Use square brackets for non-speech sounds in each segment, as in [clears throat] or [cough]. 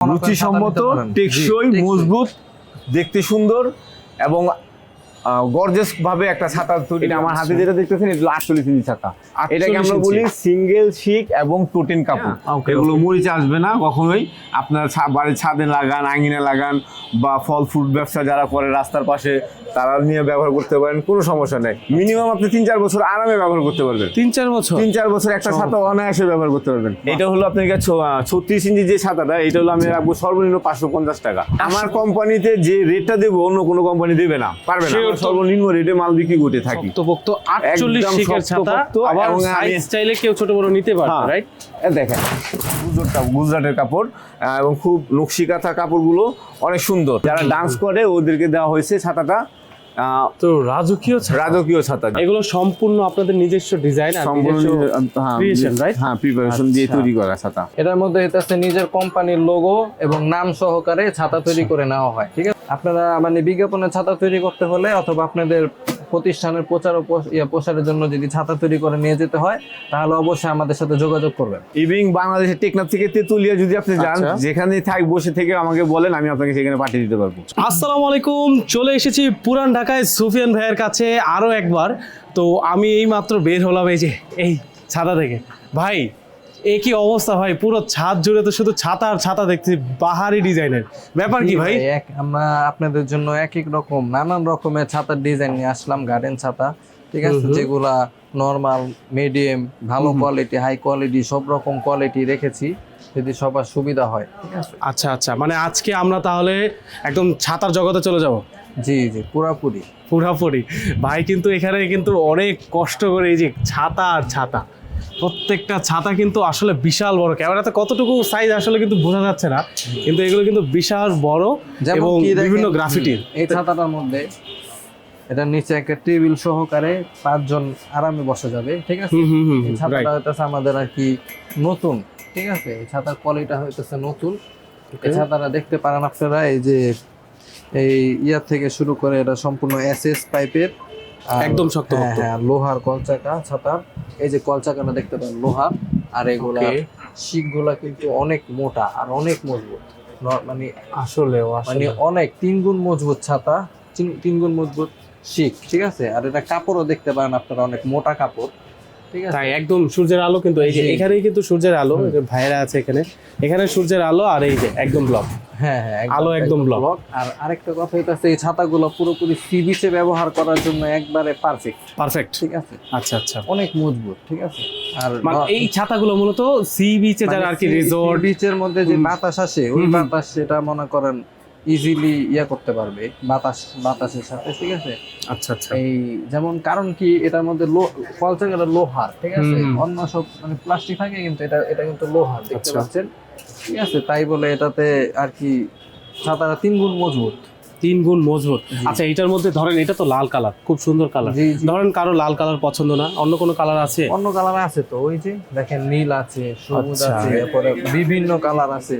রুচিসম্মত টেকসই। মজবুত দেখতে সুন্দর এবং গর্জেস ভাবে একটা ছাতা তৈরি আমার হাতে যেটা দেখতেছেন এটা আটচল্লিশ ইঞ্চি ছাতা। এটাকে আমরা বলি সিঙ্গেল শিক এবং প্রোটিন কাপড়। এগুলো মরিচে আসবে না কখনোই। আপনার বাড়ির ছাদে লাগান আঙিনে লাগান বা ফল ফ্রুট ব্যবসা যারা করে রাস্তার পাশে তারা নিয়ে ব্যবহার করতে পারেন কোনো সমস্যা নেই। মিনিমাম আপনি তিন চার বছর আরামে ব্যবহার করতে পারবেন। তিন চার বছর? তিন চার বছর একটা ছাতা অনায়াসে ব্যবহার করতে পারবেন। এটা হলো আপনার কাছে ছত্রিশ ইঞ্চি যে ছাতাটা এটা হলো আমি রাখব সর্বনিম্ন পাঁচশো পঞ্চাশ টাকা। আমার কোম্পানিতে যে রেটটা দেবো অন্য কোনো কোম্পানি দেবে না পারবে না। সর্বনিম্ন রেটে মাল বিক্রি করতে থাকি। শক্তপোক্ত আটচল্লিশ একদম ছাতা আবার সাইজ চাইলে কেউ ছোট বড় নিতে পারবে হ্যাঁ। রাইট দেখেন গুজরাট গুজরাটের কাপড় এবং খুব নকশি কাঁথা কাপড়গুলো অনেক সুন্দর। যারা ডান্স করে ওদেরকে দেওয়া হয়েছে ছাতাটা। তো রাজকীয় রাজকীয় ছাতা। এগুলো সম্পূর্ণ আপনাদের নিজস্ব ডিজাইন আর সম্পূর্ণ হ্যাঁ, creation, হ্যাঁ প্রিপারেশন দিয়ে আচ্ছা। তৈরি করা ছাতা। এটার মধ্যে এটা আছে নিজের কোম্পানির লোগো এবং নাম সহকারে ছাতা তৈরি করে নেওয়া হয় ঠিক আছে? আপনারা মানে বিজ্ঞাপনের ছাতা তৈরি করতে হলে অথবা আপনাদের প্রতিষ্ঠানের প্রচার ও প্রস- প্রসারের জন্য যদি ছাতা তৈরি করে নিয়ে যেতে হয় তাহলে অবশ্যই আমাদের সাথে যোগাযোগ করবেন। ইভিং বাংলাদেশের টেকনাফ থেকে তেতুলিয়া যদি আপনি যান আচ্ছা। যেখানে থাক বসে থেকে আমাকে বলেন আমি আপনাকে সেখানে পাঠিয়ে দিতে পারব। আসসালামু আলাইকুম চলে এসেছি পুরান ঢাকায় সুফিয়ান ভাইয়ের কাছে আরও একবার। তো আমি এই মাত্র বের হলাম এই যে এই ছাতা থেকে। ভাই এ কি অবস্থা ভাই? পুরো ছাদ জুড়ে তো শুধু ছাতা আর ছাতা দেখছি বাহারি ডিজাইনের। ব্যাপার কি ভাই? এক আমরা আপনাদের জন্য এক এক রকম নানান রকমের ছাতার ডিজাইন নিয়ে আসলাম গার্ডেন ছাতা ঠিক আছে? যেগুলা নর্মাল মিডিয়াম ভালো কোয়ালিটি হাই কোয়ালিটি সব রকম কোয়ালিটি রেখেছি যদি সবার সুবিধা হয় আচ্ছা আচ্ছা মানে আজকে আমরা তাহলে একদম ছাতার জগতে চলে যাব? জি জি পুরাপুরি। পুরাপুরি। ভাই কিন্তু এখানে কিন্তু অনেক কষ্ট করে এই যে ছাতা আর ছাতা প্রত্যেকটা ছাতা কিন্তু আসলে বিশাল বড়। ক্যামেরাতে কতটুকু সাইজ আসলে কিন্তু বোঝা যাচ্ছে না। কিন্তু এগুলো কিন্তু বিশাল বড় এবং বিভিন্ন গ্রাফিটির এই ছাতাটার মধ্যে এটার নিচে একটা টেবিল সহকারে পাঁচজন আরামে বসা যাবে ঠিক আছে? এই ছাতাটা হইতেছে আমাদের আর কি নতুন ঠিক আছে? এই ছাতার কোয়ালিটা হইতেছে নতুন। এই ছাতাটা দেখতে পারেন আপনারা এই যে এই ইয়ার থেকে শুরু করে এটা সম্পূর্ণ এসএস পাইপের একদম শক্ত হ্যাঁ হ্যাঁ লোহার কলচাকা ছাতার এই যে কলচাকাটা দেখতে পারেন লোহার আর এগুলা শিখগুলা শিকগুলা কিন্তু অনেক মোটা আর অনেক মজবুত। মানে আসলেও মানে অনেক তিন গুণ মজবুত ছাতা তিন- গুণ মজবুত শিক ঠিক আছে? আর এটা কাপড়ও দেখতে পারেন আপনারা অনেক মোটা কাপড়। তাই একদম সূর্যের আলো কিন্তু এই যে এখানেই কিন্তু সূর্যের আলো ভাইরা আছে এখানে। এখানে সূর্যের আলো আর এই যে একদম ব্লক হ্যাঁ হ্যাঁ আলো একদম block। আর আরেকটা কথা হইতাছে এই ছাতাগুলো পুরোপুরি সি বিচে ব্যবহার করার জন্য একবারে পারফেক্ট পারফেক্ট ঠিক আছে? আচ্ছা আচ্ছা। অনেক মজবুত ঠিক আছে? আর মানে এই ছাতাগুলো মূলত সি বিচে যারা আর কি রিসোর্ট বিচের মধ্যে যে। বাতাস আসে ওই। বাতাস সেটা মনে করেন ইজিলি ইয়া করতে পারবে বাতাস বাতাসের সাথে ঠিক আছে? আচ্ছা আচ্ছা। এই যেমন কারণ কি এটার মধ্যে লো কলচার লোহার ঠিক আছে। অন্য সব মানে প্লাস্টিক থাকে কিন্তু এটা এটা কিন্তু লোহার দেখতে আচ্ছা। পাচ্ছেন? ঠিক আছে? তাই বলে এটাতে আর কি ছাতাটা তিন গুণ মজবুত। তিন গুণ মজবুত। আচ্ছা এটার মধ্যে ধরেন এটা তো লাল কালার খুব সুন্দর কালার। ধরেন কারও লাল কালার পছন্দ না অন্য কোনো কালার আছে? অন্য কালার আছে তো ওই যে দেখেন নীল আছে সবুজ আচ্ছা। আছে তারপরে বিভিন্ন কালার আছে।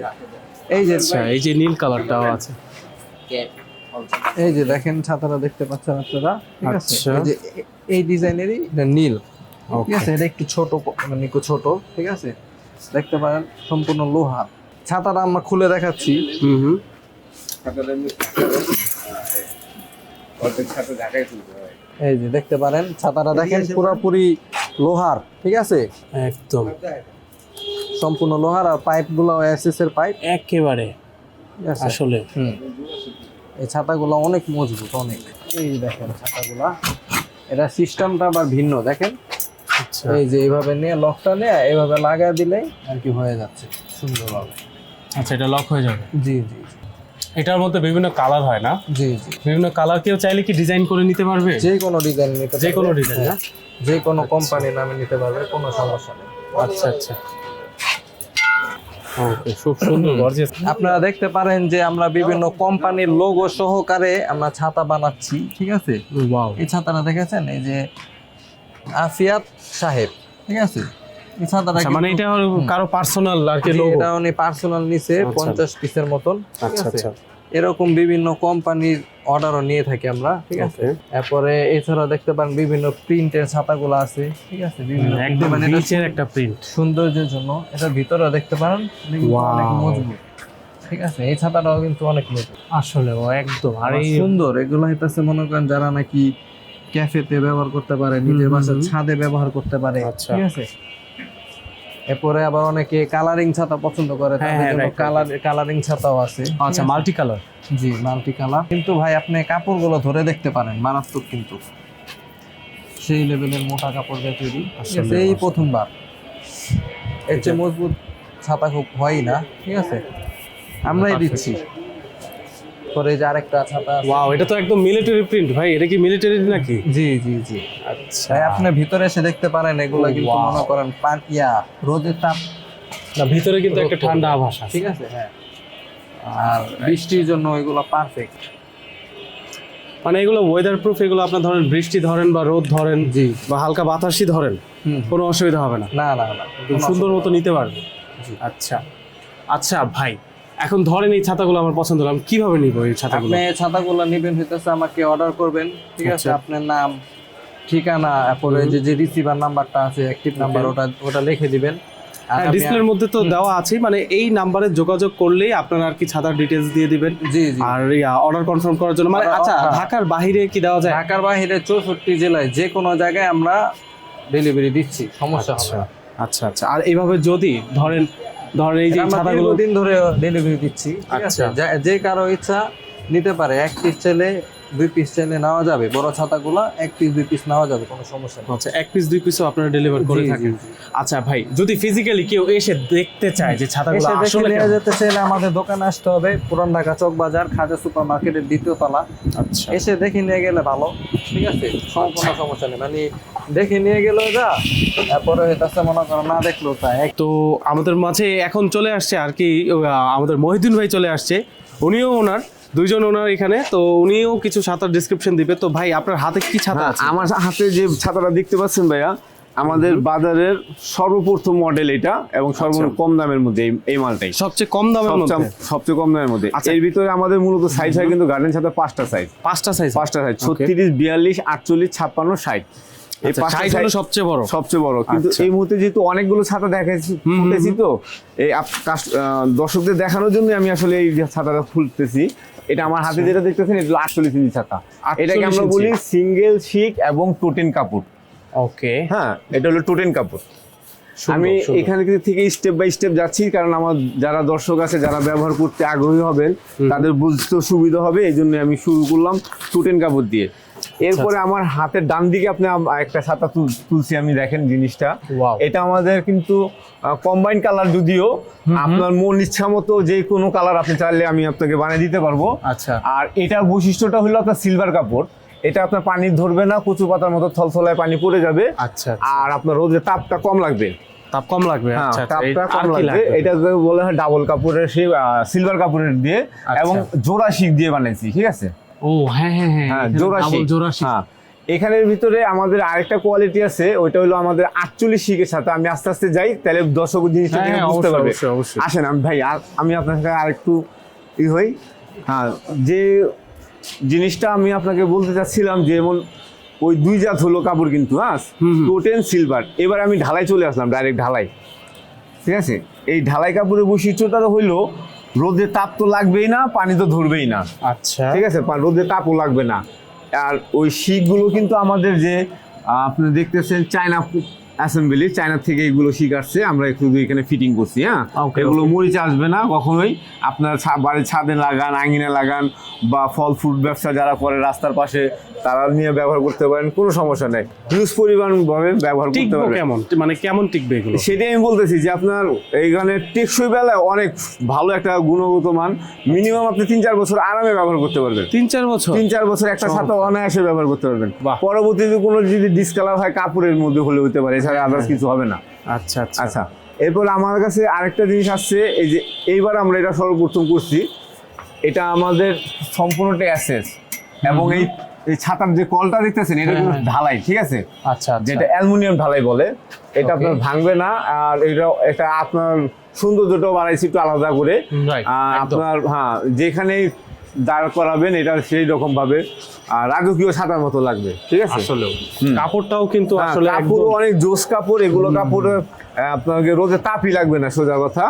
এই যে আচ্ছা এই যে নীল কালারটাও আছে। এই যে দেখেন ছাতাটা দেখতে পাচ্ছেন আপনারা ঠিক আছে? আচ্ছা। এই যে এই ডিজাইনেরই এটা নীল। ঠিক আছে এটা একটু ছোট মানে একটু ছোট ঠিক আছে? দেখতে পারেন সম্পূর্ণ লোহা। ছাতাটা আমরা খুলে দেখাচ্ছি। হুম হুম। এই যে দেখতে পারেন ছাতাটা দেখেন পুরোপুরি লোহার ঠিক আছে? একদম। সম্পূর্ণ লোহার আর পাইপগুলো এসএস এর পাইপ একেবারে আসলে। হুম। এই ছাতাগুলো অনেক মজবুত অনেক। এই দেখেন ছাতাগুলা এটা সিস্টেমটা আবার ভিন্ন দেখেন? আচ্ছা। এই যে এইভাবে নিয়ে লকটা নিয়ে এইভাবে লাগা দিলেই আর কি হয়ে যাচ্ছে সুন্দরভাবে। আচ্ছা এটা লক হয়ে যাবে? জি জি। এটার মধ্যে বিভিন্ন কালার হয় না? জি জি। বিভিন্ন কালার কেউ চাইলে কি ডিজাইন করে নিতে পারবে? যে কোনো ডিজাইন নিতে যে কোনো ডিজাইন না যে কোনো কোম্পানির নামে নিতে পারবে কোনো সমস্যা নেই। আচ্ছা আচ্ছা। খুব সুন্দর। [clears throat] গর্জিয়াস আপনারা দেখতে পারেন যে আমরা বিভিন্ন কোম্পানির লোগো সহকারে আমরা ছাতা বানাচ্ছি ঠিক আছে? এই ছাতাটা দেখেছেন? এই যে আফিয়াত সাহেব ঠিক আছে? এই ছাতাটা আচ্ছা মানে এটা কারও পার্সোনাল আর কি লোগো এটা উনি পার্সোনাল নিছে আচ্ছা। পঞ্চাশ পিসের মতন আচ্ছা আচ্ছা। এরকম বিভিন্ন কোম্পানির অর্ডারও নিয়ে থাকি আমরা ঠিক আছে? তারপরে এছাড়া দেখতে পান বিভিন্ন প্রিন্টের ছাতাগুলো আছে ঠিক আছে? বিভিন্ন একদম মানে এটা নিচের একটা প্রিন্ট সৌন্দর্যের জন্য এটার ভিতরে দেখতে Wow. অনেক মজবুত ঠিক আছে? এই ছাতাটাও কিন্তু অনেক নতুন আসলে ও একদম। আর সুন্দর। এগুলো হইতেছে মনে করেন যারা নাকি ক্যাফেতে ব্যবহার করতে পারে নিজের বাসার ছাদে ব্যবহার করতে পারে আচ্ছা। ঠিক আছে? এরপরে আবার অনেকে কালারিং ছাতা পছন্দ করে হ্যাঁ, হ্যাঁ. কালার কালারিং ছাতাও আছে। আচ্ছা মাল্টি কালার জি মাল্টি কালার কিন্তু ভাই আপনি কাপড়গুলো ধরে দেখতে পারেন মারাত্মক কিন্তু। সেই লেভেলের মোটা কাপড় দিয়ে তৈরি। এই প্রথমবার। এর চেয়ে মজবুত ছাতা খুব হয় না ঠিক আছে? আমরাই দিচ্ছি। পরে যে আরেকটা ছাতা। ওয়াও এটা তো একদম মিলিটারি প্রিন্ট ভাই। এটা কি মিলিটারি নাকি? জি জি জি। আচ্ছা। তাই আপনি ভিতরে এসে দেখতে পারেন এগুলো Oh, কিন্তু মনে করেন পাতিয়া রোদের তাপ। না ভিতরে কিন্তু একটা ঠান্ডা। আভাস আছে। ঠিক আছে হ্যাঁ। আর বৃষ্টির জন্য এগুলো পারফেক্ট মানে এগুলো ওয়েদার প্রুফ এগুলো আপনার ধরেন বৃষ্টি ধরেন বা রোদ ধরেন জি। বা হালকা বাতাসই ধরেন কোনো অসুবিধা হবে না। না না না সুন্দর মতো নিতে পারবে। আচ্ছা। আচ্ছা ভাই এখন ধরেন এই ছাতাগুলো আমার পছন্দ হলো আমি কীভাবে নিব এই ছাতাগুলো? আপনি ছাতাগুলো নেবেন হইতেছে আমাকে অর্ডার করবেন ঠিক আছে? আচ্ছা। আপনার নাম ঠিকানা তারপরে যে যে রিসিভার নাম্বারটা আছে অ্যাক্টিভ নাম্বার ওটা ওটা লিখে দিবেন। আর হ্যাঁ ডিসপ্লের মধ্যে তো দেওয়া আছে মানে এই নাম্বারে যোগাযোগ করলেই আপনারা আর কি ছাতার ডিটেলস দিয়ে দিবেন। জি জি। আর অর্ডার কনফার্ম করার জন্য মানে আচ্ছা। ঢাকার বাইরে কি দেওয়া যায়? ঢাকার বাইরে চৌষট্টি জেলায় যে কোনো জায়গায় আমরা ডেলিভারি দিচ্ছি সমস্যা হবে আচ্ছা আচ্ছা আচ্ছা। আর এইভাবে যদি ধরেন ধরেন এই যে ছাতাগুলো দিন ধরে ডেলিভারি দিচ্ছি আচ্ছা। যা- যে কারও ইচ্ছা নিতে পারে এক পিস চাইলে দুই পিস চাইলে নেওয়া যাবে। বড় ছাতাগুলো এক পিস দুই পিস নেওয়া যাবে কোনো সমস্যা নেই। আচ্ছা এক পিস দুই পিসও আপনারা ডেলিভার করে থাকেন। আচ্ছা ভাই যদি ফিজিক্যালি কেউ এসে দেখতে চায় যে ছাতাগুলো আসলে নিয়ে যেতে চাইলে আমাদের দোকানে আসতে হবে পুরান ঢাকা চক বাজার খাজা সুপার মার্কেটের দ্বিতীয় তলা। আচ্ছা। এসে দেখে নিয়ে গেলে ভালো ঠিক আছে? কোনো সমস্যা নেই। মানে দেখে নিয়ে গেলেও যা তারপরে হইতাছে মনে করো না দেখলেও তা তো আমাদের মাঝে এখন চলে আসছে আর কি আমাদের মহিদিন ভাই চলে আসছে। উনিও ওনার। দুইজন ওনার এখানে তো উনিও কিছু ছাতার ডিসক্রিপশন দিবে। তো ভাই আপনার হাতে কি ছাতা হ্যাঁ, আছে? আমার হাতে যে ছাতাটা দেখতে পাচ্ছেন ভাইয়া আমাদের বাজারের সর্বপ্রথম মডেল এটা এবং সর্বনিম্ন কম দামের মধ্যে এই- মালটাই। সবচেয়ে কম দামের মধ্যে? সবচেয়ে কম দামের মধ্যে। আচ্ছা। এর ভিতরে আমাদের মূলত সাইজ হয় কিন্তু গার্ডেন ছাতা পাঁচটা সাইজ পাঁচটা সাইজ পাঁচটা সাইজ ছত্রিশ বিয়াল্লিশ আটচল্লিশ ছাপ্পান্ন ষাট। এই পাঁচটা সাইজ হলো সবচেয়ে বড়। সবচেয়ে বড়। কিন্তু আচ্ছা। এই মুহূর্তে যেহেতু অনেকগুলো ছাতা দেখাচ্ছি ফুটেছি তো এই দর্শকদের দেখানোর জন্য আমি আসলে এই ছাতাটা ফুলতেছি এটা আমার হাতে যেটা দেখতেছেন এটা হলো আটচল্লিশ ইঞ্চি ছাতা। এটাকে আমরা বলি সিঙ্গেল শিক এবং টোটেন কাপড়। ওকে। হ্যাঁ এটা হলো টোটেন কাপড়। আমি এখানে থেকে স্টেপ বাই স্টেপ যাচ্ছি কারণ আমার যারা দর্শক আছে যারা ব্যবহার করতে আগ্রহী হবেন তাদের বুঝতে সুবিধা হবে এই জন্য আমি শুরু করলাম টুটেন কাপড় দিয়ে। এরপরে আমার হাতের ডান দিকে আপনি একটা ছাতা তুল- তুলছি আমি দেখেন জিনিসটা। এটা আমাদের কিন্তু কম্বাইন কালার যদিও আপনার মন ইচ্ছা মতো যে কোনো কালার আপনি চাইলে আমি আপনাকে বানিয়ে দিতে পারব। আচ্ছা। আর এটার বৈশিষ্ট্যটা হলো আপনার সিলভার কাপড়। এটা আপনার পানি ধরবে না কচু পাতার মতো থলথলায় পানি পড়ে যাবে। আচ্ছা আর আপনার রোদের তাপটা কম লাগবে। তাপ কম লাগবে? হ্যাঁ আচ্ছা আচ্ছা। তাপটা কম লাগবে। এটা বলে হয় ডাবল কাপড়ের সেই সিলভার কাপড়ের দিয়ে। আচ্ছা। এবং জোড়া শিক দিয়ে বানাইছি ঠিক আছে? ও হ্যাঁ হ্যাঁ হ্যাঁ হ্যাঁ শিক জোড়া শিক হ্যাঁ এখানের ভিতরে আমাদের আরেকটা কোয়ালিটি আছে ওইটা হলো আমাদের আটচল্লিশ শিকের সাথে আমি আস্তে আস্তে যাই তাহলে দর্শক জিনিসটা হ্যাঁ, হ্যাঁ, বুঝতে পারবে। আসেন আমি ভাই আর- আমি আপনার সাথে আরেকটু ই হই। হ্যাঁ যে জিনিসটা আমি আপনাকে বলতে চাচ্ছিলাম যেমন ওই দুই জাত হলো কাপড় কিন্তু হ্যাঁ। টোটেন সিলভার এবার আমি ঢালাই চলে আসলাম ডাইরেক্ট ঢালাই ঠিক আছে? এই ঢালাই কাপড়ের বৈশিষ্ট্যটা হইল রোদে তাপ তো লাগবেই না পানি তো ধরবেই না। আচ্ছা। ঠিক আছে? রোদে তাপও লাগবে না। আর ওই শিকগুলো কিন্তু আমাদের যে আপনি দেখতেছেন চায়না অ্যাসেম্বলি চায়না থেকে এগুলো শিখাচ্ছে আমরা শুধু এখানে ফিটিং করছি হ্যাঁ? এগুলো মরিচ আসবে না কখনোই। আপনার বাড়ির ছাদে লাগান আঙিনে লাগান বা ফল ফ্রুট ব্যবসা যারা করে রাস্তার পাশে তারা নিয়ে ব্যবহার করতে পারেন কোনো সমস্যা নেই। হিউজ পরিমাণ ভাবে ব্যবহার করতে পারবেন। কেমন? মানে কেমন টিকবে এগুলো? সেটাই আমি বলতেছি যে আপনার এইখানে টেকসই বেলায় অনেক ভালো একটা গুণগত মান। মিনিমাম আপনি তিন চার বছর আরামে ব্যবহার করতে পারবেন। তিন চার বছর? তিন চার বছর একটা ছাতা অনায়াসে ব্যবহার করতে পারবেন। পরবর্তীতে কোনো যদি ডিসকালার হয় কাপড়ের মধ্যে হলে হতে পারে। এছাড়া আদার্স কিছু হবে না। আচ্ছা আচ্ছা। আচ্ছা এরপর আমার কাছে আরেকটা জিনিস আসছে এই যে এইবার আমরা এটা সর্বপ্রথম করছি। এটা আমাদের সম্পূর্ণটা অ্যাসেস এবং এই এই ছাতার যে কলটা দেখতেছেন এটা কিন্তু ঢালাই ঠিক আছে? আচ্ছা আচ্ছা। যেটা অ্যালুমিনিয়াম ঢালাই বলে এটা আপনার ভাঙবে না আর এটা এটা আপনার সৌন্দর্যটাও বাড়াইছি একটু আলাদা করে। আপনার হ্যাঁ যেখানে দাঁড় করাবেন এটা সেই রকম ভাবে। আর রাজকীয় ছাতার মতো লাগবে ঠিক আছে? আসলেও। কাপড়টাও কিন্তু হ্যাঁ, আসলে কাপড় অনেক জোস কাপড় এগুলো কাপড় আপনাকে রোদে তাপই লাগবে না সোজা কথা।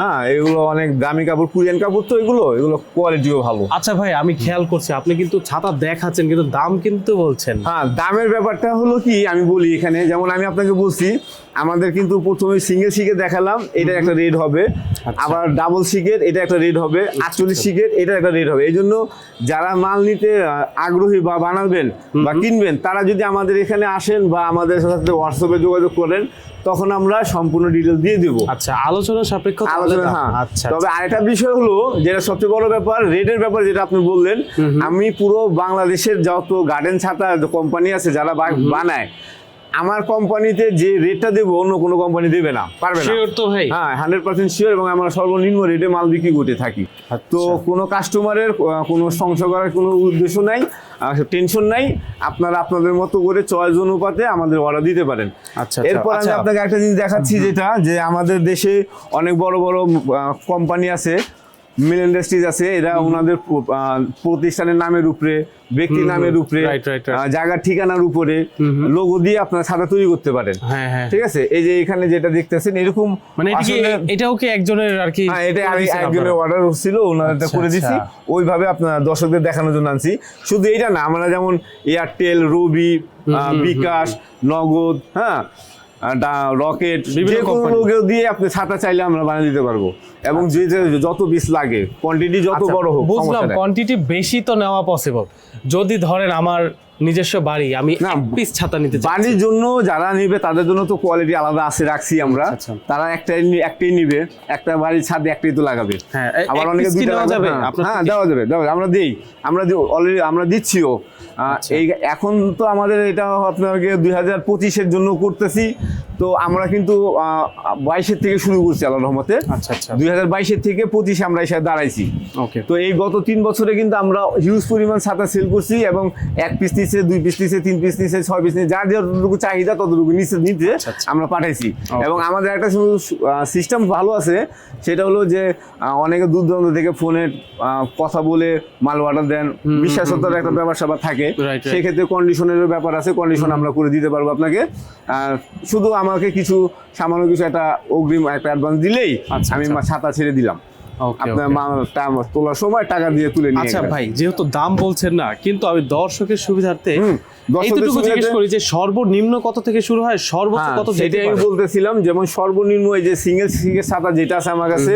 হ্যাঁ এগুলো অনেক দামি কাপড় কোরিয়ান কাপড় তো এগুলো এগুলো কোয়ালিটিও ভালো। আচ্ছা ভাই আমি খেয়াল করছি আপনি কিন্তু ছাতা দেখাচ্ছেন কিন্তু দাম কিন্তু বলছেন। হ্যাঁ দামের ব্যাপারটা হলো কি আমি বলি এখানে যেমন আমি আপনাকে বলছি আমাদের কিন্তু প্রথমে সিঙ্গেল শিকের দেখালাম এটা একটা রেড হবে। আবার ডাবল শিকের এটা একটা রেড হবে। আটচল্লিশ শিকের এটা একটা রেড হবে। এই জন্য যারা মাল নিতে আগ্রহী বা বানাবেন বা কিনবেন তারা যদি আমাদের এখানে আসেন বা আমাদের সাথে হোয়াটসঅ্যাপে যোগাযোগ করেন তখন আমরা সম্পূর্ণ ডিটেল দিয়ে দেব। আচ্ছা আলোচনা সাপেক্ষ আলোচনা হ্যাঁ। আচ্ছা তবে আরেকটা বিষয় হলো যেটা সবচেয়ে বড় ব্যাপার রেটের ব্যাপার যেটা আপনি বললেন আমি পুরো বাংলাদেশের যত গার্ডেন ছাতা কোম্পানি আছে যারা বানায় আমার কোম্পানিতে যে রেটটা দেবো অন্য কোনো কোম্পানি দেবে না পারবে না। শিওর তো ভাই। হ্যাঁ হান্ড্রেড পার্সেন্ট শিওর এবং আমরা সর্বনিম্ন রেটে মাল বিক্রি করতে থাকি। তো কোনো কাস্টমারের কোনো সংশয় করার কোনো উদ্দেশ্য নাই টেনশন নাই। আপনারা আপনাদের মতো করে চয়েস অনুপাতে আমাদের অর্ডার দিতে পারেন। আচ্ছা, এরপর আমি আচ্ছা। আপনাকে একটা জিনিস দেখাচ্ছি যেটা যে আমাদের দেশে অনেক বড় বড় কোম্পানি আছে মিল ইন্ডাস্ট্রিজ আছে এরা ওনাদের প্রতিষ্ঠানের নামের উপরে ব্যক্তির নামের উপরে জায়গার ঠিকানার উপরে লোগো দিয়ে আপনার ছাতা তৈরি করতে পারেন। হ্যাঁ হ্যাঁ। ঠিক আছে? এই যে এখানে যেটা দেখতেছেন এরকম মানে এটা এটাও কি একজনের আর কি হ্যাঁ এটা আমি একজনের অর্ডার ছিল ওনাদের আচ্ছা, করে দিছি। আচ্ছা। ওইভাবে আপনার দর্শকদের দেখানোর জন্য আনছি। শুধু এইটা না আমরা যেমন এয়ারটেল রবি বিকাশ নগদ হ্যাঁ? রকেট বিভিন্ন দিয়ে আপনি ছাতা চাইলে আমরা বানিয়ে দিতে পারব। এবং যে যে যত পিস লাগে কোয়ান্টিটি যত আচ্ছা, বড় হোক বুঝলাম কোয়ান্টিটি বেশি তো নেওয়া পসিবল যদি ধরেন আমার নিজস্ব বাড়ি আমি পিস ছাতা নিতে চাই বাড়ির জন্য যারা নিবে তাদের জন্য তো কোয়ালিটি আলাদা আছে রাখছি আমরা আচ্ছা, আচ্ছা। তারা একটাই একটাই নিবে একটা বাড়ির ছাদে একটাই তো লাগাবে হ্যাঁ, আবার অনেকে দুইটা লাগাবে। যাবে? হ্যাঁ, হ্যাঁ? দেওয়া যাবে দেওয়া আমরা দিই আমরা অলরেডি আমরা দিচ্ছিও আচ্ছা। এই এখন তো আমাদের এটা আপনাকে দুই হাজার পঁচিশের জন্য করতেছি তো আমরা কিন্তু বাইশের থেকে শুরু করছি আল্লাহ রহমতে। আচ্ছা আচ্ছা। দুই হাজার বাইশের থেকে পঁচিশে আমরা এসে দাঁড়াইছি। ওকে। তো এই গত তিন বছরে কিন্তু আমরা হিউজ পরিমাণ ছাতা সেল করছি এবং এক পিস নিচে দুই পিস নিচে তিন পিস নিচে ছয় পিস নিচে যার যতটুকু চাহিদা ততটুকু নিচে নিতে আচ্ছা, আচ্ছা। আমরা পাঠাইছি। এবং আমাদের একটা সিস্টেম ভালো আছে সেটা হলো যে অনেকে দূর দূরান্ত থেকে ফোনে কথা বলে মাল অর্ডার দেন। বিশ্বাসতার একটা ব্যাপার স্যাপার থাকে. সেক্ষেত্রে কন্ডিশনের ব্যাপার আছে কন্ডিশন আমরা করে দিতে পারব আপনাকে। শুধু শুধু আমাকে কিছু সামান্য কিছু একটা অগ্রিম একটা অ্যাডভান্স দিলেই আচ্ছা, আমি আচ্ছা। ছাতা ছেড়ে দিলাম। আপনার তোলার সময় টাকা দিয়ে তুলে নিয়ে আচ্ছা ভাই যেহেতু দাম বলছেন না কিন্তু আমি দর্শকের সুবিধার্থে এইটুকু জিজ্ঞেস করি যে সর্বনিম্ন কত থেকে শুরু হয় সর্বোচ্চ হ্যাঁ, কত সেটাই আমি বলতেছিলাম যেমন সর্বনিম্ন এই যে সিঙ্গেল সিঙ্গেল ছাতা যেটা আছে আমার কাছে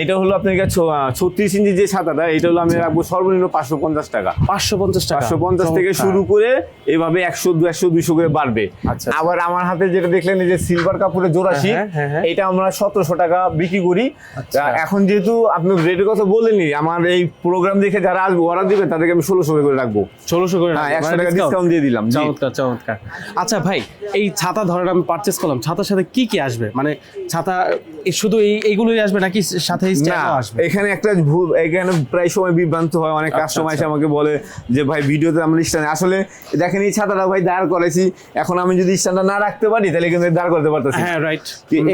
এটা হলো আপনার কাছে ছত্রিশ ইঞ্চি যে ছাতাটা এটা হলো আমি রাখব সর্বনিম্ন পাঁচশো পঞ্চাশ টাকা। পাঁচশো পঞ্চাশ টাকা। পাঁচশো পঞ্চাশ থেকে শুরু করে এভাবে একশো একশো দুইশো করে বাড়বে। আচ্ছা। আবার আমার হাতে যেটা দেখলেন এই যে সিলভার কাপড়ের জোড়াশি। এটা আমরা সতেরোশো টাকা বিক্রি করি। আচ্ছা। এখন যেহেতু আপনি রেটের কথা বলেনি আমার এই প্রোগ্রাম দেখে যারা আসবে অর্ডার দিবেন তাদেরকে আমি ষোলোশো করে রাখব। ষোলোশো করে হ্যাঁ একশো মানে টাকা ডিসকাউন্ট দিয়ে দিলাম চমৎকার চমৎকার। আচ্ছা ভাই এই ছাতা ধরেন আমি পারচেস করলাম ছাতার সাথে কি কি আসবে? মানে ছাতা শুধু এই এইগুলোই আসবে নাকি সাথে আসবে। এখানে একটা ভুল এখানে প্রায় সময় বিভ্রান্ত হয় অনেক আচ্ছা, কাস্টমার এসে আচ্ছা। আমাকে বলে যে ভাই ভিডিওতে আমরা স্ট্যান্ড আসলে দেখেন এই ছাতাটা ভাই দাঁড় করেছি এখন আমি যদি স্ট্যান্ডটা না রাখতে পারি তাহলে কিন্তু দাঁড় করতে পারতেছি। হ্যাঁ রাইট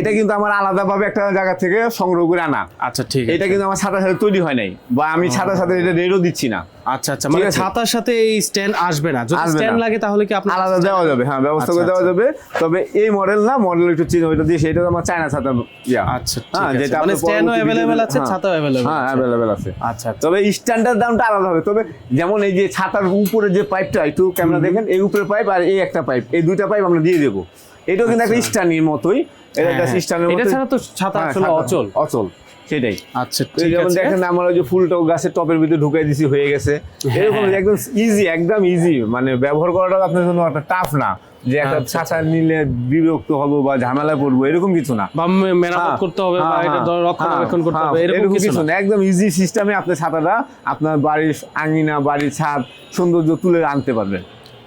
এটা কিন্তু আমার আলাদাভাবে একটা জায়গা থেকে সংগ্রহ করে আনা। আচ্ছা ঠিক এটা কিন্তু আমার ছাতার সাথে তৈরি হয় নাই বা আমি ছাতার সাথে এটা রেডও দিচ্ছি না। আচ্ছা আচ্ছা মানে ছাতার সাথে এই স্ট্যান্ড আসবে না। যদি স্ট্যান্ড লাগে তাহলে কি আপনার আলাদা দেওয়া যাবে হ্যাঁ ব্যবস্থা করে আচ্ছা, দেওয়া আচ্ছা। যাবে। তবে এই মডেল না মডেল একটু চেঞ্জ ওইটা দিয়ে সেটা আমার চায়না ছাতা ইয়া। আচ্ছা, হ্যাঁ যেটা মানে আপনার stand ও পরবর্তী available ভিডিওতে- আছে, হ্যাঁ, ছাতাও available হ্যাঁ। অ্যাভেলেবেল আছে। আচ্ছা আচ্ছা। তবে স্ট্যান্ডার্ড দামটা আলাদা হবে। তবে যেমন এই যে ছাতার উপরে যে পাইপটা একটু ক্যামেরা দেখেন এই উপরে পাইপ আর এই একটা পাইপ এই দুইটা পাইপ আমরা দিয়ে দেবো। এটাও কিন্তু একটা স্ট্যান্ডের মতোই। এটা একটা হ্যাঁ, সিস্টেমের এটা মতো ছাড়া তো ছাতা আসলে অচল। অচল। সেটাই। আচ্ছা যেমন দেখেন আমরা ওই যে ফুলটা গাছের টপের ভিতরে ঢুকাই দিছি হয়ে গেছে। এরকম হ্যাঁ। একদম ইজি একদম ইজি মানে ব্যবহার করাটা আপনার জন্য একটা টাফ না যে একটা আচ্ছা, ছাতা নিলে বিরক্ত হব বা ঝামেলায় পড়ব এরকম কিছু না। বা মেরামত হ্যাঁ, করতে হবে বা হ্যাঁ, এটা হ্যাঁ, রক্ষণাবেক্ষণ করতে হ্যাঁ, হবে এরকম কিছু না। একদম ইজি সিস্টেমে আপনি ছাতাটা আপনার বাড়ির আঙিনা বাড়ির ছাদ সৌন্দর্য তুলে আনতে পারবেন।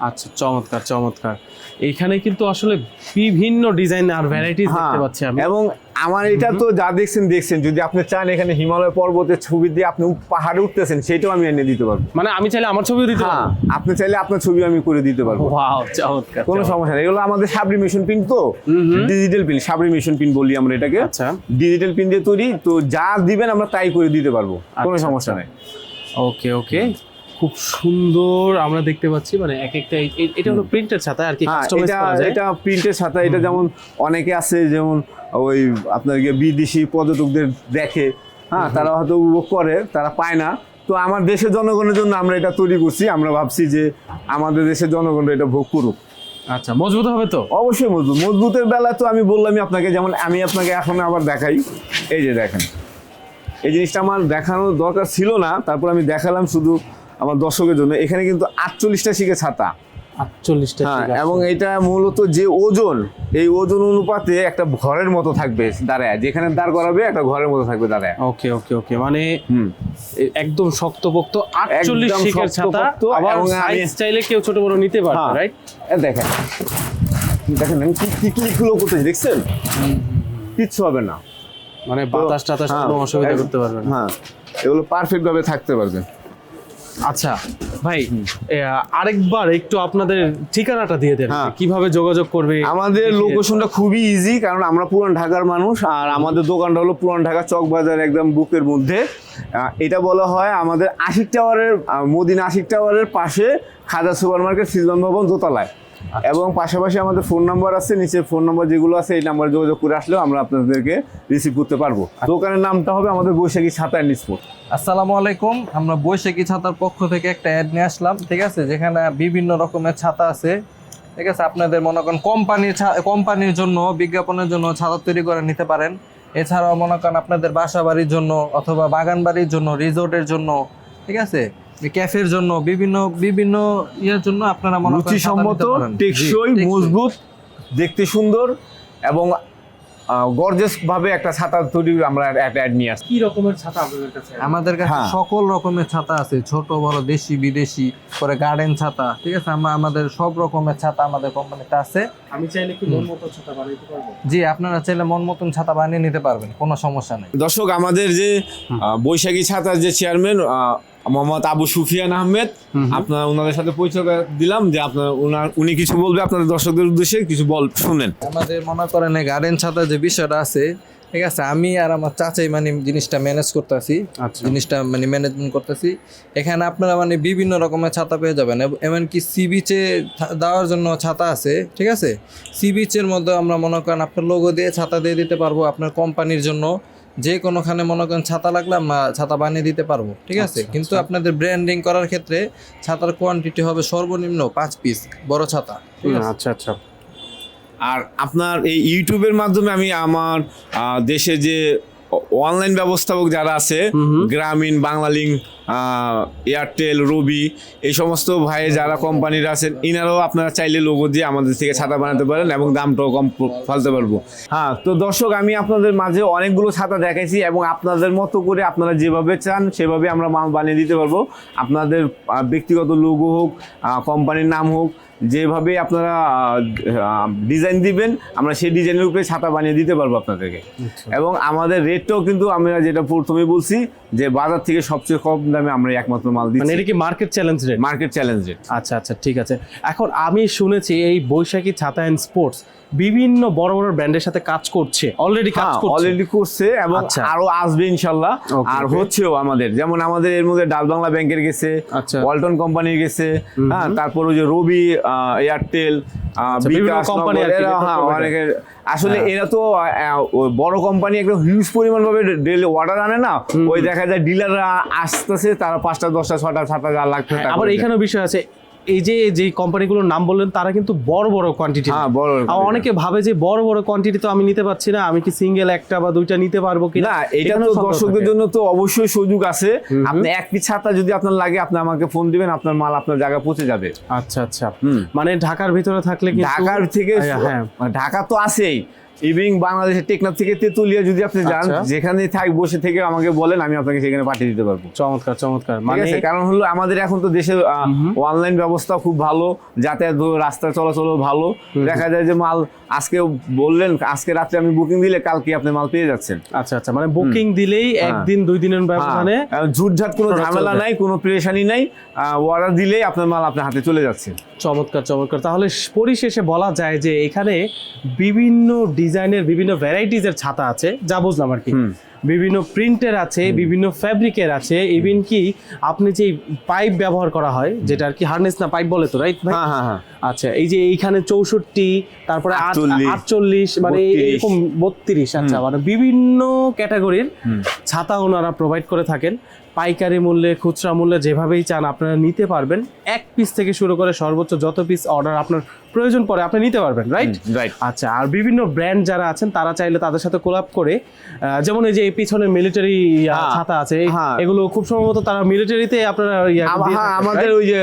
আচ্ছা চমৎকার চমৎকার। এইখানে কিন্তু আসলে বিভিন্ন ডিজাইন আর ভ্যারাইটিস দেখতে পাচ্ছি আমি। এবং আমার এটা তো যা দেখছেন দেখছেন। যদি আপনি চান এখানে হিমালয় পর্বতের ছবি দিয়ে আপনি পাহাড়ে উঠতেছেন সেটাও আমি এনে দিতে পারব। মানে আমি চাইলে আমার ছবিও দিতে হ্যাঁ পারব। আপনি চাইলে আপনার ছবি আমি করে দিতে পারব। ওয়াও চমৎকার কোনো সমস্যা নেই। এগুলো আমাদের সাবরিমেশন পিন তো। ডিজিটাল পিন সাবরিমেশন পিন বলি আমরা এটাকে। আচ্ছা। ডিজিটাল পিন দিয়ে তৈরি তো যা দিবেন আমরা তাই করে দিতে পারব। কোনো আচ্ছা, সমস্যা আচ্ছা। নেই। ওকে ওকে। খুব সুন্দর আমরা দেখতে পাচ্ছি মানে এক একটা এটা হলো প্রিন্টের ছাতা আর কি হ্যাঁ কাস্টমাইজ এটা করা যায়? এটা প্রিন্টের সাথে এটা যেমন অনেকে আছে যেমন ওই আপনার বিদেশি পর্যটকদের দেখে হ্যাঁ তারা হয়তো উপভোগ করে তারা পায় না। তো আমার দেশের জনগণের জন্য আমরা এটা তৈরি করছি আমরা ভাবছি যে আমাদের দেশের জনগণ এটা ভোগ করুক। আচ্ছা মজবুত হবে তো? অবশ্যই মজবুত। মজবুতের বেলা তো আমি বললামই আপনাকে যেমন আমি আপনাকে এখন আবার দেখাই। এই যে দেখেন। এই জিনিসটা আমার দেখানোর দরকার ছিল না তারপর আমি দেখালাম শুধু আমার দর্শকের জন্য। এখানে কিন্তু আটচল্লিশটা শিখে ছাতা। আটচল্লিশটা হ্যাঁ এবং এটা মূলত যে ওজন এই ওজন অনুপাতে একটা ঘরের মতো থাকবে দাঁড়ায়। যেখানে দাঁড় করাবে একটা ঘরের মতো থাকবে দাঁড়ায়। ওকে ওকে ওকে মানে একদম শক্তপোক্ত আটচল্লিশ শিখের ছাতা। আবার সাইজ চাইলে কেউ ছোট বড় নিতে পারবে হ্যাঁ। রাইট দেখেন। দেখেন আমি কি কি করতেছি দেখছেন? কিচ্ছু হবে না। মানে বাতাস টাতাস হ্যাঁ, কোনো অসুবিধা করতে পারবে না। হ্যাঁ এগুলো পারফেক্ট ভাবে থাকতে পারবে। আচ্ছা ভাই আরেকবার একটু আপনাদের ঠিকানাটা দিয়ে দেন। হ্যাঁ। কীভাবে যোগাযোগ করবে? আমাদের লোকেশনটা খুবই ইজি কারণ আমরা পুরান ঢাকার মানুষ আর আমাদের দোকানটা হলো পুরান ঢাকা চক বাজার একদম বুকের মধ্যে। এটা বলা হয় আমাদের আশিক টাওয়ারের মদিনা আশিক টাওয়ারের পাশে খাজা সুপার মার্কেট সিজন ভবন দোতলায়। এবং পাশাপাশি আমাদের ফোন নাম্বার আছে নিচে ফোন নাম্বার যেগুলো আছে এই নাম্বারে যোগাযোগ করে আসলেও আমরা আপনাদেরকে রিসিভ করতে পারব। দোকানের নামটা হবে আমাদের বৈশাখী ছাতা অ্যান্ড স্পোর্ট আসসালামু আলাইকুম। আমরা বৈশাখী ছাতার পক্ষ থেকে একটা অ্যাড নিয়ে আসলাম ঠিক আছে? যেখানে বিভিন্ন রকমের ছাতা আছে ঠিক আছে? আপনাদের মনে করেন কোম্পানির কোম্পানির জন্য বিজ্ঞাপনের জন্য ছাতা তৈরি করে নিতে পারেন। এছাড়াও মনে করেন আপনাদের বাসা বাড়ির জন্য অথবা বাগান বাড়ির জন্য রিসোর্টের জন্য ঠিক আছে? ক্যাফের জন্য বিভিন্ন বিভিন্ন ইয়ের জন্য আপনারা মনে রুচিসম্মত। জি, টেকসই। মজবুত দেখতে সুন্দর এবং গর্জেস ভাবে একটা ছাতা তৈরি আমরা অ্যাড নিয়ে আসছি। কি রকমের ছাতা আপনাদের কাছে? আমাদের কাছে হ্যাঁ। সকল রকমের ছাতা আছে ছোট বড় দেশি বিদেশি পরে গার্ডেন ছাতা ঠিক আছে? আমরা আমাদের সব রকমের ছাতা আমাদের কোম্পানিতে আছে। আমি চাইলে কি মন মতো ছাতা বানাইতে পারব? জি আপনারা চাইলে মন মতন ছাতা বানিয়ে নিতে পারবেন কোনো সমস্যা নেই। দর্শক আমাদের যে বৈশাখী ছাতার যে চেয়ারম্যান মোহাম্মদ আবু সুফিয়ান আহমেদ। আপনার ওনাদের সাথে পরিচয় দিলাম যে আপনার ওনার উনি কিছু বলবে আপনাদের দর্শকদের উদ্দেশ্যে কিছু বল শুনেন। আমাদের মনে করেন এই গার্ডেন ছাতা যে বিষয়টা আছে ঠিক আছে আমি আর আমার চাচাই মানে জিনিসটা ম্যানেজ করতেছি আচ্ছা। জিনিসটা মানে ম্যানেজমেন্ট করতেছি। এখানে আপনারা মানে বিভিন্ন রকমের ছাতা পেয়ে যাবেন এমনকি সি বিচে দেওয়ার জন্য ছাতা আছে ঠিক আছে? সি বিচের মধ্যে আমরা মনে করেন আপনার লোগো দিয়ে ছাতা দিয়ে দিতে পারব আপনার কোম্পানির জন্য। যে কোনোখানে মনে করেন ছাতা লাগলে আমরা ছাতা বানিয়ে দিতে পারব ঠিক আছে? কিন্তু আপনাদের ব্র্যান্ডিং করার ক্ষেত্রে ছাতার কোয়ান্টিটি হবে সর্বনিম্ন পাঁচ পিস বড় ছাতা ঠিক আছে? আচ্ছা আচ্ছা। আর আপনার এই ইউটিউবের মাধ্যমে আমি আমার দেশে যে অনলাইন ব্যবস্থাপক যারা আছে গ্রামীণ বাংলালিংক এয়ারটেল রবি এই সমস্ত ভাই যারা কোম্পানির আছেন ইনারাও আপনারা চাইলে লোগো দিয়ে আমাদের থেকে ছাতা বানাতে পারেন এবং দামটাও কম ফেলতে পারব। হ্যাঁ তো দর্শক আমি আপনাদের মাঝে অনেকগুলো ছাতা দেখাইছি এবং আপনাদের মতো করে আপনারা যেভাবে চান সেভাবে আমরা মাল বানিয়ে দিতে পারব। আপনাদের ব্যক্তিগত লোগো হোক কোম্পানির নাম হোক যেভাবে আপনারা ডিজাইন দিবেন আমরা সেই ডিজাইনের উপরে ছাতা বানিয়ে দিতে পারব আপনাদেরকে। এবং আমাদের রেটটাও কিন্তু আমরা যেটা প্রথমে বলছি যে বাজার থেকে সবচেয়ে কম দামে আমরা একমাত্র মাল দিই মানে এটা কি market challenge rate market challenge rate আচ্ছা আচ্ছা ঠিক আছে। এখন আমি শুনেছি এই বৈশাখী ছাতা অ্যান্ড স্পোর্টস বিভিন্ন বড় বড় ব্র্যান্ডের সাথে কাজ করছে অলরেডি কাজ করছে। অলরেডি করছে এবং আচ্ছা। আরও আসবে ইনশাআল্লাহ আর হচ্ছেও আমাদের যেমন আমাদের এর মধ্যে ডাল বাংলা ব্যাংকের গেছে আচ্ছা। ওয়ালটন কোম্পানির গেছে হ্যাঁ তারপর ওই যে রবি এয়ারটেল এরা, different হ্যাঁ, আসলে হ্যাঁ। এরা তো বড় কোম্পানি একদম হিউজ পরিমাণ ভাবে অর্ডার আনে না। ওই দেখা যায় ডিলাররা আসতেছে তারা পাঁচটা দশটা ছটা সাতটা লাখ লাগবে আবার এখানে এখানেও বিষয় আছে এই যে যে কোম্পানিগুলোর নাম বললেন তারা কিন্তু বড় বড় কোয়ান্টিটি হ্যাঁ বড় অনেকে ভাবে যে বড় বড় কোয়ান্টিটি তো আমি নিতে পারছি না আমি কি সিঙ্গেল একটা বা দুইটা নিতে পারব কি না এটা তো দর্শকদের জন্য তো অবশ্যই সুযোগ আছে। আপনি এক পিস ছাতা যদি আপনার লাগে আপনি আমাকে ফোন দিবেন আপনার মাল আপনার জায়গায় পৌঁছে যাবে। আচ্ছা আচ্ছা। মানে ঢাকার ভিতরে থাকলে কি ঢাকার থেকে হ্যাঁ। ঢাকা তো আছেই। ইভিনিং বাংলাদেশের টেকনাফ থেকে তেতুলিয়া যদি আপনি যান আচ্ছা। যেখানে থাক বসে থেকে আমাকে বলেন আমি আপনাকে সেখানে পাঠিয়ে দিতে পারব। চমৎকার চমৎকার। মানে কারণ হলো আমাদের এখন তো দেশের অনলাইন ব্যবস্থা খুব ভালো যাতায়াত রাস্তা চলাচলও ভালো। দেখা যায় যে মাল আজকে বললেন আজকে রাত্রে আমি বুকিং দিলে কালকে আপনি মাল পেয়ে যাচ্ছেন। আচ্ছা আচ্ছা মানে বুকিং দিলেই একদিন দুই দিনের ব্যবধানে হ্যাঁ, ঝুটঝাট কোনো ঝামেলা নাই কোনো প্রেশানি নাই। অর্ডার দিলেই আপনার মাল আপনার হাতে চলে যাচ্ছে। চমৎকার চমৎকার। তাহলে পরিশেষে বলা যায় যে এখানে বিভিন্ন ডিজাইনের বিভিন্ন ভ্যারাইটিজের ছাতা আছে যা বুঝলাম আর কি। বিভিন্ন প্রিন্টের আছে বিভিন্ন ফ্যাব্রিকের আছে ইভেন কি আপনি যে পাইপ ব্যবহার করা হয় যেটা আর কি হার্নেস না পাইপ বলে তো রাইট ভাই? হ্যাঁ হ্যাঁ হ্যাঁ। আচ্ছা এই যে এইখানে চৌষট্টি তারপরে আট- আটচল্লিশ। মানে এরকম বত্রিশ আচ্ছা মানে বিভিন্ন ক্যাটাগরির ছাতা ওনারা প্রোভাইড করে থাকেন। পাইকারি মূল্যে খুচরা মূল্যে যেভাবেই চান আপনারা নিতে পারবেন। এক পিস থেকে শুরু করে সর্বোচ্চ যত পিস অর্ডার আপনার প্রয়োজন পড়ে আপনি নিতে পারবেন রাইট রাইট আচ্ছা আর বিভিন্ন ব্র্যান্ড যারা আছেন তারা চাইলে তাদের সাথে কোলাপ করে যেমন এই যে পিছনে মিলিটারি হ্যাঁ, ছাতা আছে হ্যাঁ। এগুলো খুব সম্ভবত তারা মিলিটারিতে আপনারা হ্যাঁ আমাদের ওই যে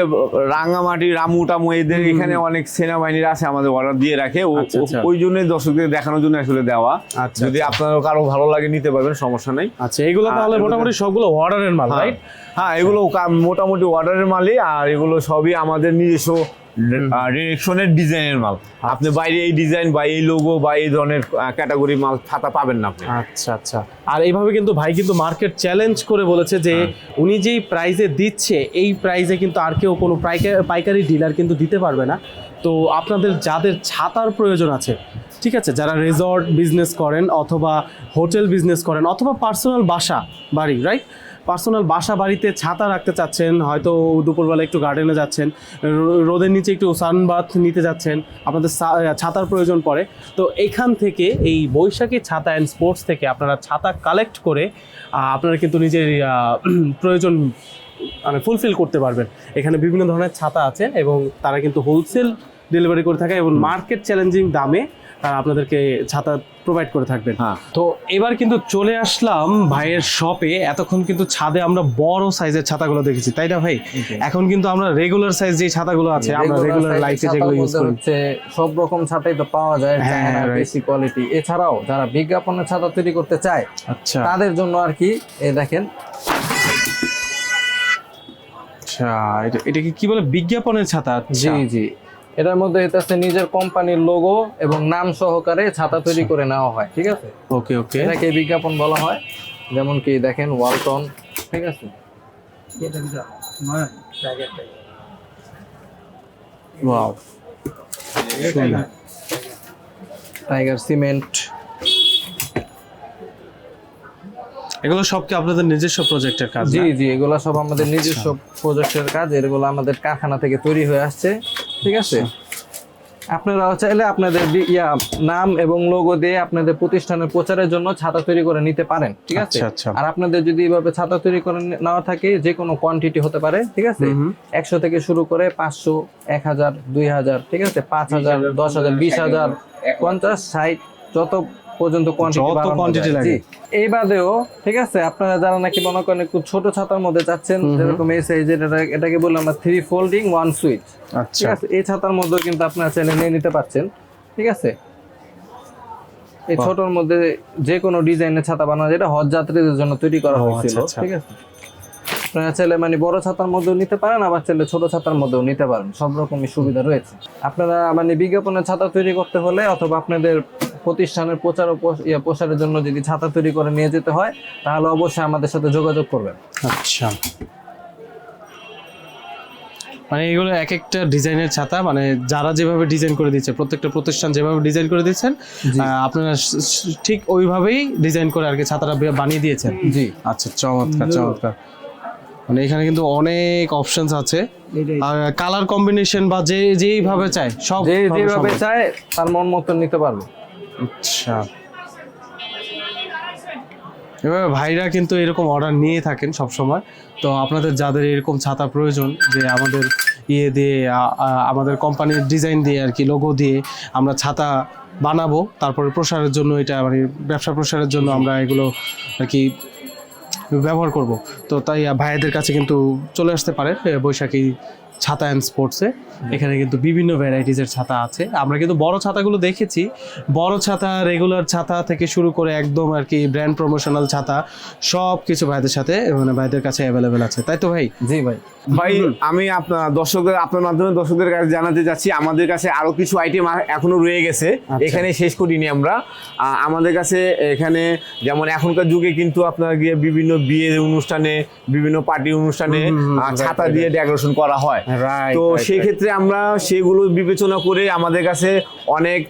রাঙ্গামাটি রামু টামু এদের এখানে অনেক সেনাবাহিনীর আছে আমাদের অর্ডার দিয়ে রাখে। আচ্ছা, আচ্ছা। ওই জন্যই দর্শকদের দেখানোর জন্য আসলে দেওয়া। আচ্ছা, যদি আপনার কারও ভালো লাগে নিতে পারবেন সমস্যা নেই। আচ্ছা এগুলো তাহলে মোটামুটি সবগুলো অর্ডারের মাল। রাইট হ্যাঁ এগুলো মোটামুটি অর্ডারের মালই আর এগুলো সবই আমাদের নিজস্ব ডিরেকশনের ডিজাইনের মাল। আপনি বাইরে এই ডিজাইন বা এই লোগো বা এই ধরনের ক্যাটাগরি মাল খাতা পাবেন না আপনি। আচ্ছা আচ্ছা। আর এইভাবে কিন্তু ভাই কিন্তু মার্কেট চ্যালেঞ্জ করে বলেছে যে উনি যেই প্রাইজে দিচ্ছে এই প্রাইজে কিন্তু আর কেউ কোনো পাইকা- পাইকারি ডিলার কিন্তু দিতে পারবে না। তো আপনাদের যাদের ছাতার প্রয়োজন আছে ঠিক আছে যারা রিসর্ট বিজনেস করেন অথবা হোটেল বিজনেস করেন অথবা পার্সোনাল বাসা বাড়ি রাইট পার্সোনাল বাসা বাড়িতে ছাতা রাখতে চাচ্ছেন হয়তো দুপুরবেলা একটু গার্ডেনে যাচ্ছেন রোদের নিচে একটু সানবাথ নিতে যাচ্ছেন আপনাদের সা- ছাতার প্রয়োজন পড়ে। তো এখান থেকে এই বৈশাখী ছাতা অ্যান্ড স্পোর্টস থেকে আপনারা ছাতা কালেক্ট করে আপনারা কিন্তু নিজের [clears throat] প্রয়োজন মানে ফুলফিল করতে পারবেন। এখানে বিভিন্ন ধরনের ছাতা আছে এবং তারা কিন্তু হোলসেল ডেলিভারি করে থাকে এবং মার্কেট চ্যালেঞ্জিং দামে তারা আপনাদেরকে ছাতা প্রোভাইড করে থাকবেন। হ্যাঁ। তো এবার কিন্তু চলে আসলাম ভাইয়ের শপে এতক্ষণ কিন্তু ছাদে আমরা বড় সাইজের ছাতাগুলো দেখেছি তাই না ভাই? এখন কিন্তু আমরা রেগুলার সাইজ যে ছাতাগুলো আছে আমরা রেগুলার লাইফে যেগুলো ইউজ করি। হচ্ছে সব রকম ছাতাই তো পাওয়া যায় হ্যাঁ. বেশি কোয়ালিটি এছাড়াও যারা বিজ্ঞাপনের ছাতা তৈরি করতে চায় আচ্ছা। তাদের জন্য আর কি এই দেখেন। আচ্ছা এটা এটাকে কি বলে? বিজ্ঞাপনের ছাতা? জি আচ্ছা। জি। এটার মধ্যে হচ্ছে নিজের কোম্পানির লোগো এবং নাম সহকারে ছাতা তৈরি করে নেওয়া হয় ঠিক আছে? ওকে ওকে এটাকে বিজ্ঞাপন বলা হয়। যেমন কি দেখেন ওয়ালটন ঠিক আছে? Wow Tiger Cement. এগুলো সব কি আপনাদের নিজস্ব প্রজেক্টের কাজ জি জি এগুলো সব আমাদের নিজস্ব প্রজেক্টের কাজ এগুলো আমাদের কারখানা থেকে তৈরি হয়ে আসছে ঠিক আছে? আপনারা চাইলে আপনাদের ইয়া নাম এবং লোগো দিয়ে আপনাদের প্রতিষ্ঠানের প্রচারের জন্য ছাতা তৈরি করে নিতে পারেন ঠিক আছে? আচ্ছা, আচ্ছা। আর আপনাদের যদি এভাবে ছাতা তৈরি করে নে- নেওয়া থাকে যে কোনো কোয়ান্টিটি হতে পারে ঠিক আছে? একশো থেকে শুরু করে পাঁচশো এক হাজার দুই হাজার ঠিক আছে? পাঁচ হাজার দশ হাজার বিশ হাজার। পঞ্চাশ ষাট যত পর্যন্ত কোয়ান্টিটি যত লাগে। এই বাদেও ঠিক আছে আপনারা যারা নাকি মনে করেন একটু ছোট ছাতার মধ্যে চাচ্ছেন যেরকম এই সাইজের এটা- এটাকে বললাম আমরা থ্রি ফোল্ডিং ওয়ান সুইচ ঠিক আচ্ছা আছে এই ছাতার মধ্যেও কিন্তু আপনারা চাইলে নিয়ে নিতে পারছেন। ঠিক আছে? এই ছোটর মধ্যে যে কোনো ডিজাইনের ছাতা বানানো যেটা হজ যাত্রীদের জন্য তৈরি করা হয়েছিল। আচ্ছা, আচ্ছা। ঠিক আছে? আপনারা চাইলে মানে বড় ছাতার মধ্যেও নিতে পারেন আবার চাইলে ছোট ছাতার মধ্যেও নিতে পারেন। সব রকমই সুবিধা রয়েছে। আপনারা মানে বিজ্ঞাপনের ছাতা তৈরি করতে হলে অথবা আপনাদের প্রতিষ্ঠানের প্রচার ও প্রসারের জন্য যদি ছাতা তৈরি করে নিয়ে যেতে হয় তাহলে অবশ্যই আমাদের সাথে যোগাযোগ করবেন। আচ্ছা। মানে এগুলো এক একটা ডিজাইনের ছাতা মানে যারা যেভাবে ডিজাইন করে দিচ্ছে প্রত্যেকটা প্রতিষ্ঠান যেভাবে ডিজাইন করে দিচ্ছেন আপনারা ঠিক ওইভাবেই ডিজাইন করে আর কি ছাতাটা বানিয়ে দিয়েছেন। জি। আচ্ছা চমৎকার চমৎকার। মানে এখানে কিন্তু অনেক অপশনস আছে। আর কালার কম্বিনেশন বা যে যেইভাবে চায় সব যেভাবে চায় তার মন মতন নিতে পারবে। আচ্ছা। এবার ভাইরা কিন্তু এরকম অর্ডার নিয়ে থাকেন সব সময় তো আপনাদের যাদের এরকম ছাতা প্রয়োজন যে আমাদের ইয়ে দিয়ে আমাদের কোম্পানির ডিজাইন দিয়ে আর কি লোগো দিয়ে আমরা ছাতা বানাবো, তারপরে প্রসারের জন্য এটা মানে ব্যবসা প্রসারের জন্য আমরা এগুলো আর কি ব্যবহার করব। তো তাই ভাইয়াদের কাছে কিন্তু চলে আসতে পারে বৈশাখী ছাতা অ্যান্ড স্পোর্টসে এখানে কিন্তু বিভিন্ন ভ্যারাইটিসের ছাতা আছে। আমরা কিন্তু বড় ছাতাগুলো দেখেছি। বড় ছাতা রেগুলার ছাতা থেকে শুরু করে একদম আর কি ব্র্যান্ড প্রমোশনাল ছাতা সব কিছু ভাইদের সাথে মানে ভাইদের কাছে অ্যাভেলেবেল আছে। তাই তো ভাই? জি ভাই। ভাই আমি আপনার দর্শকদের আপনার মাধ্যমে দর্শকদের কাছে জানাতে চাচ্ছি আমাদের কাছে আরও কিছু আইটেম এখনও রয়ে গেছে। এখানে শেষ করিনি আমরা। আমাদের কাছে এখানে যেমন এখনকার যুগে কিন্তু আপনার গিয়ে বিভিন্ন বিয়ের অনুষ্ঠানে বিভিন্ন পার্টি অনুষ্ঠানে ছাতা দিয়ে ডেকোরেশন করা হয়। তো সেক্ষেত্রে সেই ক্ষেত্রে আমরা সেগুলো বিবেচনা করে আমাদের কাছে অনেক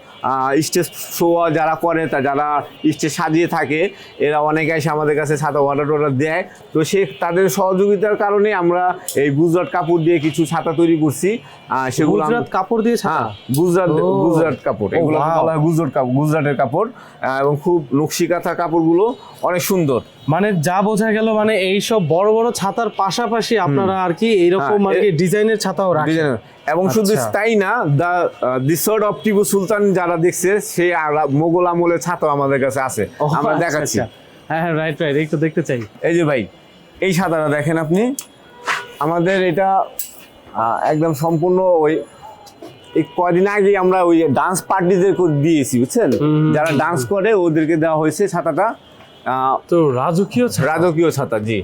স্টেজ শো যারা করে তা যারা স্টেজ সাজিয়ে থাকে এরা অনেকে এসে আমাদের কাছে ছাতা অর্ডার টর্ডার দেয়। তো সে তাদের সহযোগিতার কারণে আমরা এই গুজরাট কাপড় দিয়ে কিছু ছাতা তৈরি করছি। সেগুলো গুজরাট কাপড় দিয়ে হ্যাঁ গুজরাট গুজরাট কাপড়। এগুলো বলা হয় গুজরাট কাপড় গুজরাটের কাপড়। এবং খুব নকশি কাঁথা কাপড়গুলো অনেক সুন্দর। মানে যা বোঝা গেল মানে এই সব বড় বড় ছাতার পাশাপাশি আপনারা আর কি এইরকম হ্যাঁ, আর কি ডিজাইনের ছাতাও রাখেন। এবং শুধু আচ্ছা। তাই না দা দি সার্ড অফ টিপু সুলতান যারা দেখছে সে মোগল আমলের ছাতাও আমাদের কাছে আছে। আমরা আচ্ছা, দেখাচ্ছি। আচ্ছা। হ্যাঁ হ্যাঁ রাইট রাইট একটু দেখতে চাই। এই যে ভাই এই ছাতাটা দেখেন আপনি। আমাদের এটা একদম সম্পূর্ণ ওই এই কদিন আগে আমরা ওই ডান্স পার্টিদের দিয়েছি বুঝছেন? যারা ডান্স করে ওদেরকে দেওয়া হয়েছে ছাতাটা আহ, তো রাজকীয় রাজকীয় ছাতা জি।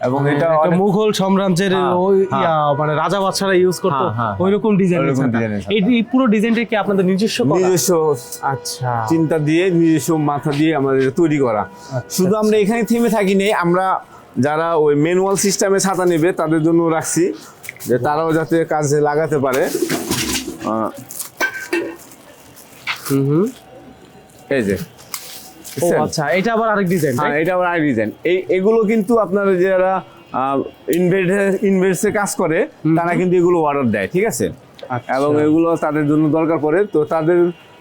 এবং এটা এটা মুঘল সাম্রাজ্যের হ্যাঁ, ওই হ্যাঁ। মানে রাজা বাদশারা ইউজ করতো ওই রকম ছাতা। এই এই পুরো ডিজাইনটা কি আপনাদের নিজস্ব নিজস্ব আচ্ছা। চিন্তা দিয়ে নিজস্ব মাথা দিয়ে আমাদের তৈরি করা। শুধু আমরা এখানে থেমে থাকি নেই আমরা যারা ওই ম্যানুয়াল সিস্টেমে ছাতা নেবে তাদের জন্য রাখছি যে তারাও যাতে কাজে লাগাতে পারে। হুম হুম। এই যে। ও আচ্ছা এটা আবার আরেক ডিজাইন হ্যাঁ এটা আবার আরেক ডিজাইন এই এগুলো কিন্তু আপনারা যারা ইনভেস্টে কাজ করে তারা কিন্তু এগুলো অর্ডার দেয় ঠিক আছে? আচ্ছা। এবং এগুলো তাদের জন্য দরকার পড়ে। তো তাদের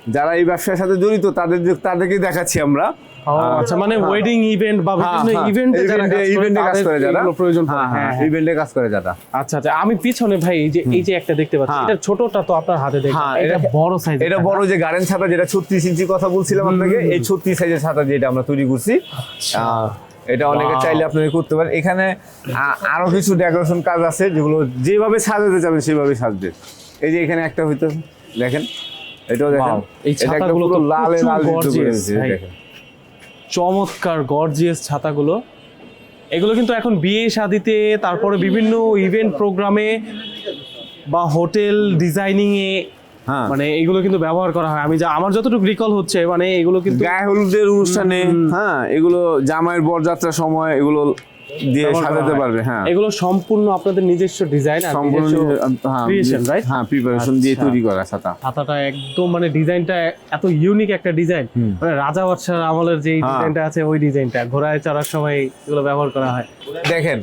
যারা এই ব্যবসার সাথে জড়িত তাদের তাদেরকে দেখাচ্ছি আমরা। আচ্ছা মানে ওয়েডিং ইভেন্ট বা হ্যাঁ, বিভিন্ন হ্যাঁ, ইভেন্টে যারা ইভেন্টে- কাজ করে, যারা। প্রয়োজন হ্যাঁ হ্যাঁ হ্যাঁ হ্যাঁ। ইভেন্টে কাজ করে যারা। আচ্ছা আচ্ছা আমি পিছনে ভাই এই যে এই যে একটা দেখতে পাচ্ছি হ্যাঁ। এটা ছোটটা তো আপনার হাতে হ্যাঁ, এটা বড় সাইজ এটা বড় যে গার্ডেন ছাতা যেটা ছত্রিশ ইঞ্চি কথা বলছিলাম আপনাকে এই ছত্রিশ সাইজের ছাতা যেটা আমরা তৈরি করছি। আহ, এটা অনেকে চাইলে আপনারা করতে পারেন। এখানে আরও কিছু ডেকোরেশন কাজ আছে যেগুলো যেভাবে সাজাতে চাবেন সেভাবে সাজবে। এই যে এখানে একটা হইতো দেখেন এটাও দেখেন। এটা একটা ছাতাগুলো পুরো লালে লাল। দেখেন। চমৎকার গর্জিয়াস ছাতাগুলো। এগুলো কিন্তু এখন বিয়ে শাদিতে তারপরে বিভিন্ন ইভেন্ট প্রোগ্রামে বা হোটেল ডিজাইনিংয়ে এ হ্যাঁ। মানে এগুলো কিন্তু ব্যবহার করা হয়। আমি যা আমার যতটুকু রিকল হচ্ছে মানে এগুলো কিন্তু গায়ে হলুদের অনুষ্ঠানে হ্যাঁ এগুলো জামাইয়ের বরযাত্রার সময় এগুলো দিয়ে সাজাতে পারবে হ্যাঁ। এগুলো সম্পূর্ণ আপনাদের নিজস্ব ডিজাইন আর সম্পূর্ণ হ্যাঁ, right? হ্যাঁ প্রিপারেশন দিয়ে আচ্ছা। তৈরি করা ছাতা। ছাতাটা একদম মানে ডিজাইনটা এত ইউনিক একটা ডিজাইন মানে রাজা বাদশার আমলের যে হ্যাঁ। ডিজাইনটা আছে ওই ডিজাইনটা ঘোড়ায় চড়ার সময় এগুলো ব্যবহার করা হয়। দেখেন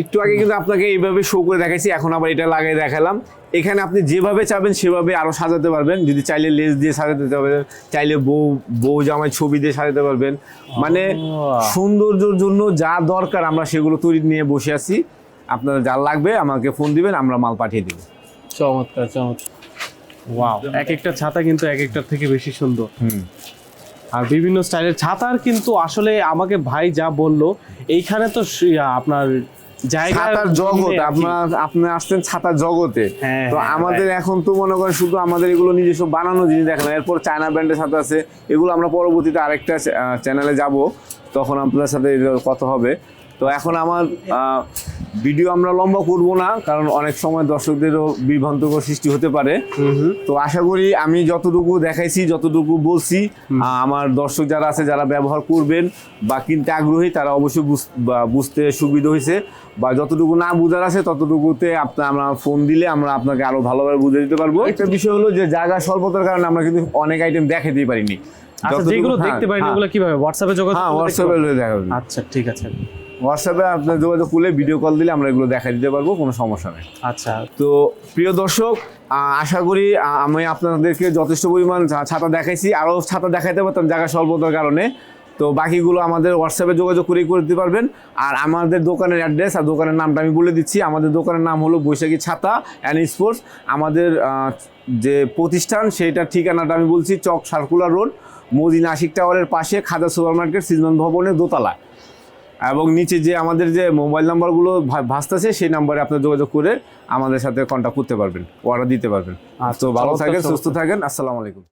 একটু আগে কিন্তু আপনাকে এইভাবে শো করে দেখাইছি এখন আবার এটা লাগিয়ে দেখালাম। এখানে আপনি যেভাবে চাবেন সেভাবে আরও সাজাতে পারবেন। যদি চাইলে লেস দিয়ে সাজাতে পারবেন চাইলে বউ বউ জামাই ছবি দিয়ে সাজাতে পারবেন। মানে সৌন্দর্যর জন্য যা দরকার আমরা সেগুলো তৈরি নিয়ে বসে আছি। আপনার যা লাগবে আমাকে ফোন দিবেন আমরা মাল পাঠিয়ে দিব। চমৎকার চমৎকার। ওয়াও এক একটা ছাতা কিন্তু এক একটার থেকে বেশি সুন্দর। হুম। আর বিভিন্ন স্টাইলের ছাতার কিন্তু আসলে আমাকে ভাই যা বলল এইখানে তো আপনার ছাতার জগৎ আপনার আপনি আসছেন ছাতার জগতে। হ্যাঁ, তো হ্যাঁ, আমাদের এখন তো মনে করেন শুধু আমাদের এগুলো নিজস্ব বানানো জিনিস দেখেন এরপর চায়না ব্র্যান্ডের ছাতা আছে। এগুলো আমরা পরবর্তীতে আরেকটা চ্যানেলে যাব। তখন আপনার সাথে কথা হবে। তো এখন আমার ভিডিও আমরা লম্বা করব না কারণ অনেক সময় দর্শকদেরও বিভ্রান্তকর সৃষ্টি হতে পারে। তো আশা করি আমি যতটুকু দেখাইছি যতটুকু বলছি আমার দর্শক যারা আছে যারা ব্যবহার করবেন বা কিনতে আগ্রহী তারা অবশ্যই বুঝতে সুবিধা হয়েছে। বা যতটুকু না বুঝার আছে ততটুকুতে আপনার আমরা ফোন দিলে আমরা আপনাকে আরও ভালোভাবে বুঝে দিতে পারব। একটা বিষয় হলো যে জায়গা স্বল্পতার কারণে আমরা কিন্তু অনেক আইটেম দেখাতেই পারিনি। আচ্ছা যেগুলো হ্যাঁ, দেখতে পারেন ওগুলো কীভাবে? হোয়াটসঅ্যাপে যোগাযোগ হ্যাঁ হোয়াটসঅ্যাপে? দেখাবেন। আচ্ছা ঠিক আছে। হোয়াটসঅ্যাপে আপনার যোগাযোগ করলে ভিডিও কল দিলে আমরা এগুলো দেখা দিতে পারব কোনো সমস্যা নেই। আচ্ছা। তো প্রিয় দর্শক আশা করি আমি আপনাদেরকে যথেষ্ট পরিমাণ ছাতা দেখাইছি। আরও ছাতা দেখাইতে পারতাম জায়গা স্বল্পতার কারণে। তো বাকিগুলো আমাদের হোয়াটসঅ্যাপে যোগাযোগ করেই করে দিতে পারবেন। আর আমাদের দোকানের অ্যাড্রেস আর দোকানের নামটা আমি বলে দিচ্ছি। আমাদের দোকানের নাম হলো বৈশাখী ছাতা অ্যান্ড স্পোর্টস আমাদের যে প্রতিষ্ঠান সেইটার ঠিকানাটা আমি বলছি চক সার্কুলার রোড মদিনা আশিক টাওয়ারের পাশে খাজা সুপার মার্কেট সিজমান ভবনের দোতলায়। এবং নিচে যে আমাদের যে মোবাইল নাম্বারগুলো ভাসতেছে সেই নাম্বারে আপনার যোগাযোগ করে আমাদের সাথে কন্ট্যাক্ট করতে পারবেন অর্ডার দিতে পারবেন। তো ভালো থাকেন সুস্থ থাকেন আসসালামু আলাইকুম।